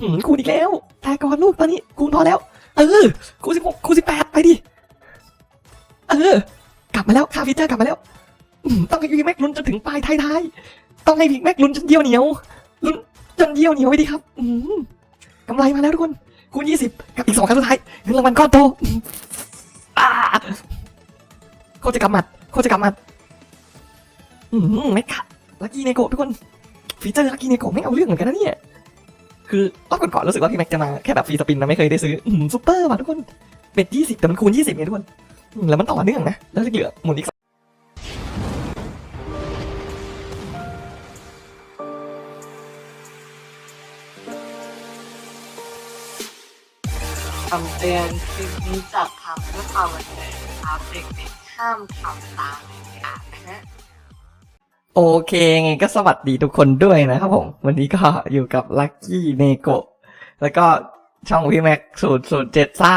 หืมคูณอีกแล้วแต่ก่อนลูกตอนนี้คูณพอแล้ว เออคูณสิบหกคูณสิบแปดไปดิ เออ กลับมาแล้วคาฟีเจอร์กลับมาแล้วต้องให้พีแม็กลุ้นจนถึงปลายท้ายๆต้องให้พีแม็กลุ้นจนเดียวเหนียวลุ้นจนเดียวเหนียวไว้ดิครับอืมกำไรมาแล้วทุกคน คูณยี่สิบกับอีกสองครั้งสุดท้ายเงินรางวัลก้อนโตอืมอ่าโคจะกำมัดโคตรจะกำมัดอืมไม่ค่ะลักกี้เนโกะทุกคนฟีเจอร์ลักกี้เนโกะไม่เอาเรื่องเหมือนกันนะเนี่ย คือรอบก่อนๆรู้สึกว่าพี่แม็กจะมาแค่แบบฟรีสปินนะไม่เคยได้ซื้ออืมซูเปอร์ว่ะทุกคนเป็ดยี่สิบแต่มันคูณยี่สิบไงทุกคนแล้วมันต่อเนื่องนะแล้วเหลือหมุนอีกสองคำเตือนคลิปนี้จัดทำเพื่อความบันเทิงครับเด็กๆห้ามทำตาม โอเคไงก็สวัสดีทุกคนด้วยนะครับผม วันนี้ก็อยู่กับลักกี้เนโกะแล้วก็ช่องพี่แม็กศูนย์ศูนย์เจ็ดซ่า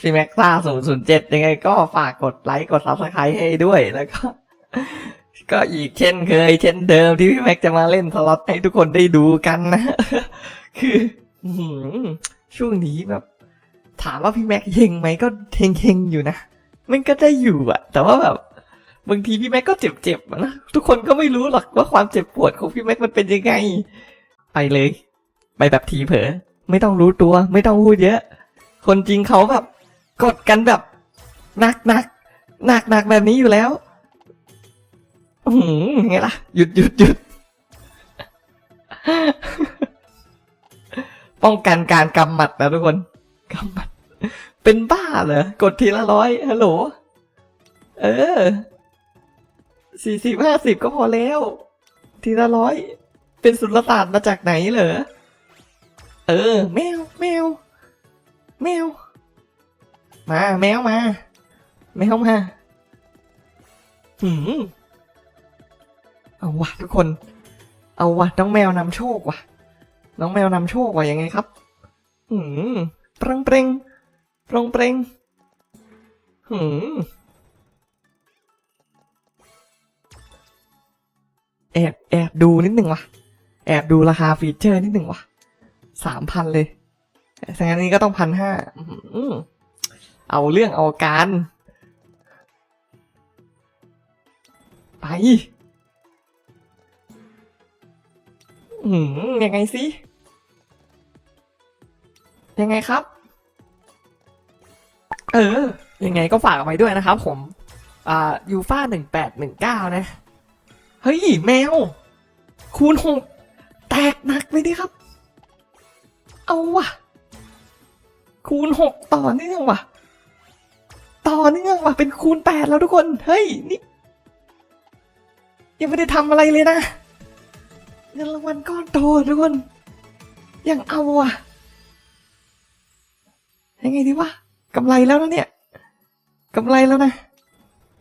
พี่แม็กซ่าศูนย์ศูนย์เจ็ดยังไงก็ฝากกดไลค์กดซับสไครต์ให้ด้วยแล้วก็ ก็อีกเช่นเคย เช่นเดิมที่พี่แม็กจะมาเล่นสล็อตให้ทุกคนได้ดูกันนะ คือช่วงนี้แบบ ถามว่าพี่แม็กเฮงไหมก็เฮงเฮงอยู่นะมันก็ได้อยู่อะแต่ว่าแบบ บางทีพี่แม็กก็เจ็บๆอะนะทุกคนก็ไม่รู้หรอกว่าความเจ็บปวดของพี่แม็กมันเป็นยังไง ไปเลย ไปแบบทีเผลอไม่ต้องรู้ตัว ไม่ต้องพูดเยอะ คนจริงเขาแบบกดกันแบบหนักหนักหนักหนักแบบนี้อยู่แล้วอือหือไงล่ะ หยุดหยุดหยุดป้องกันการกำหมัดนะทุกคนกำหมัด เป็นบ้าเหรอกดทีละร้อยฮัลโหล เออ สี่สิบห้าสิบก็พอแล้ว ทีละร้อย เป็นสุลต่านมาจากไหนเหรอ เออ แมว แมว แมว มาแมวมา แมวมาหืมเอาวะทุกคน เอาวะน้องแมวนำโชควะน้องแมวนำโชควะยังไงครับหืมเปรงเปรงปรงเปรงหืม แอบแอบดูนิดหนึ่งวะแอบดูราคาฟีเจอร์นิดหนึ่งวะสามพันเลยแต่งั้นนี้ก็ต้องพันห้าเอาเรื่องเอาการ ไปอืมยังไงสิ ยังไงครับ เออ ยังไงก็ฝากเอาไว้ด้วยนะครับผม อ่ายูฟ่าหนึ่งแปดหนึ่งเก้านะ เฮ้ย แมว คูณหกแตกหนักเลยดิครับ เอาว่ะคูณหกต่อเนื่องว่ะต่อเนื่องว่ะเป็นคูณแปดแล้วทุกคน เฮ้ย นี่ ยังไม่ได้ทำอะไรเลยนะเงินรางวัลก้อนโตทุกคน ยังเอาว่ะ ยังไงดีวะกำไรแล้วนะเนี่ยกำไรแล้วนะ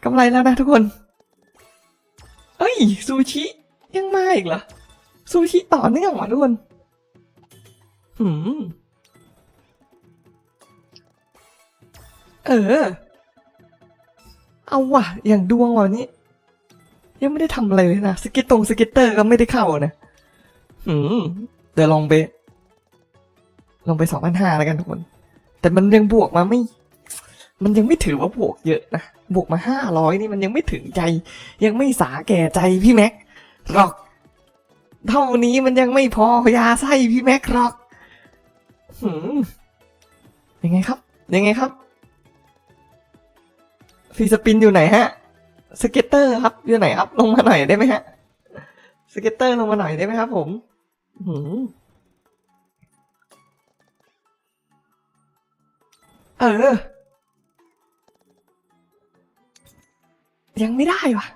กำไรแล้วนะทุกคน ยซูชิยังมาอีกเหรอซูชิต่อเนื่องว่ะทุกคนหืมเออ เอาว่ะ อย่างดวงว่ะนี้ ยังไม่ได้ทำอะไรเลยนะสก็ตตรงสก็ตเตอร์ก็ไม่ได้เข้านะหืมเดี๋ยวลองไป ลองไปสองพันห้าแล้วกันทุกคน แต่มันยังบวกมาไม่ มันยังไม่ถือว่าบวกเยอะนะบวกมาห้าร้อยนี่มันยังไม่ถึงใจ ยังไม่สาแก่ใจพี่แม็กหรอก เท่านี้มันยังไม่พอยาไส้พี่แม็กหรอกหืมยังไงครับ ยังไงครับฟรีสปินอยู่ไหนฮะ สเก็ตเตอร์ครับอยู่ไหนครับ ลงมาหน่อยได้ไหมฮะ สเก็ตเตอร์ลงมาหน่อยได้ไหมครับ ผมหืมเออ ยังไม่ได้วะ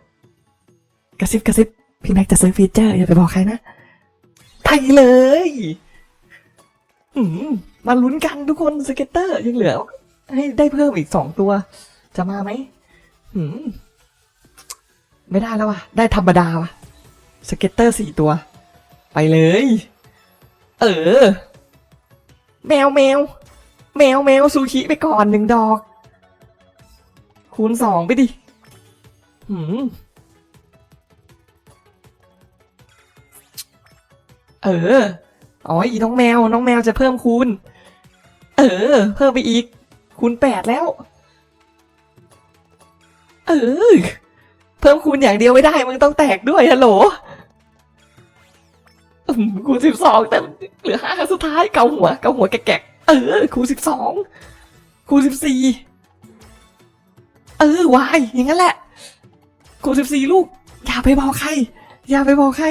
กระซิบกระซิบพี่แม็กจะซื้อฟีเจอร์อย่าไปบอกใครนะไปเลยมาลุ้นกันทุกคนสเก็ตเตอร์ยังเหลือ ให้ได้เพิ่มอีกสองตัว จะมาไหมมไม่ได้แล้ววะได้ธรรมดาวะสเก็ตเตอร์สี่ตัว ไปเลย เออ แมวแมว แมวแมวซูชิไปก่อนหนึ่งดอก คูณสองไปดิ หืมเออ อ๋อ อีน้องแมว น้องแมวจะเพิ่มคูณ เออ เพิ่มไปอีก คูณแปดแล้ว เออ เพิ่มคูณอย่างเดียวไม่ได้ มึงต้องแตกด้วยฮัลโหลคูณสิบสองแต่เหลือห้าสุดท้ายเกาหัว เกาหัวแกะๆเออ คูณสิบสอง คูณสิบสี่ เออวายอย่างนั้นแหละ คูสิบสี่ลูก อย่าไปบอกใคร อย่าไปบอกใคร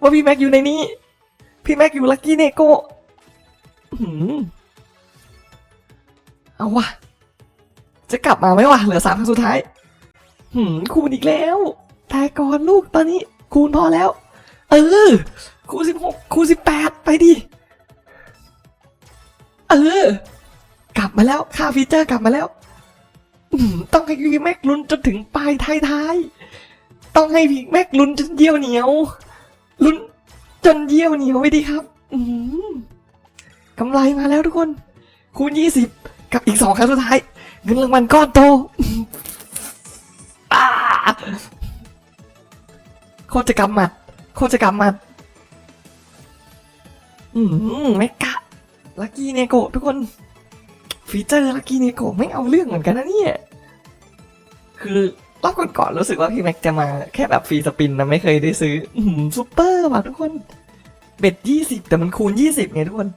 ว่าพี่แม็กอยู่ในนี้ พี่แม็กอยู่ลักกี้เนโก้เอาวะ จะกลับมาไหมวะ เหลือสามครั้งสุดท้าย หืม คูณอีกแล้ว แต่ก่อนลูกตอนนี้ คูณพอแล้ว เออ คูณสิบหกคูณสิบแปดไปดิ เออ กลับมาแล้ว ค่าฟีเจอร์กลับมาแล้ว ต้องให้พี่แม็กลุ้นจนถึงปลายท้ายๆ ต้องให้พี่แม็กลุ้นจนเยี่ยวเหนียวลุ้นจนเยี่ยวเหนียวไปดีครับ อืมกำไรมาแล้วทุกคน คูณยี่สิบกับอีกสองครั้งสุดท้าย เงินรางวัลก้อนโตอืมอ่าโคตรจะกำหมัดโคตรจะกำหมัด อืมเมกะลักกี้เนโกะทุกคน ฟีเจอร์ลักกี้เนโกะไม่เอาเรื่องเหมือนกันนะเนี่ย คือ รอบก่อนๆรู้สึกว่าพี่แม็กจะมาแค่แบบฟรีสปินนะไม่เคยได้ซื้ออืมซูเปอร์ว่ะทุกคนเบ็ดยี่สิบแต่มันคูณยี่สิบไงทุกคน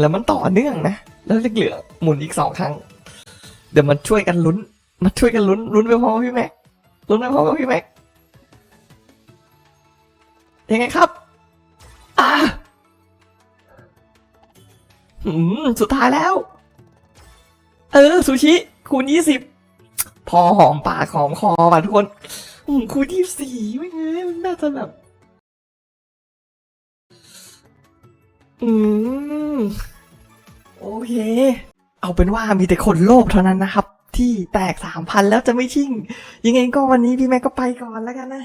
แล้วมันต่อเนื่องนะ แล้วเหลือหมุนอีกสองครั้ง เดี๋ยวมันช่วยกันลุ้นมาช่วยกันลุ้นลุ้นไปพร้อมพี่แม็กลุ้นไปพร้อมกับพี่แม็กยังไงครับอ่าอืมสุดท้ายแล้ว เออซูชิคูณยี่สิบ พอหอมปากหอมคอป่ะทุกคนคูณยี่สี่ไม่ไงมันน่าจะแบบ อืม โอเค เอาเป็นว่ามีแต่คนโลภเท่านั้นนะครับ ที่แตกสามพันแล้วจะไม่ชิ่ง ยังไงก็วันนี้พี่แม่ก็ไปก่อนแล้วกันนะ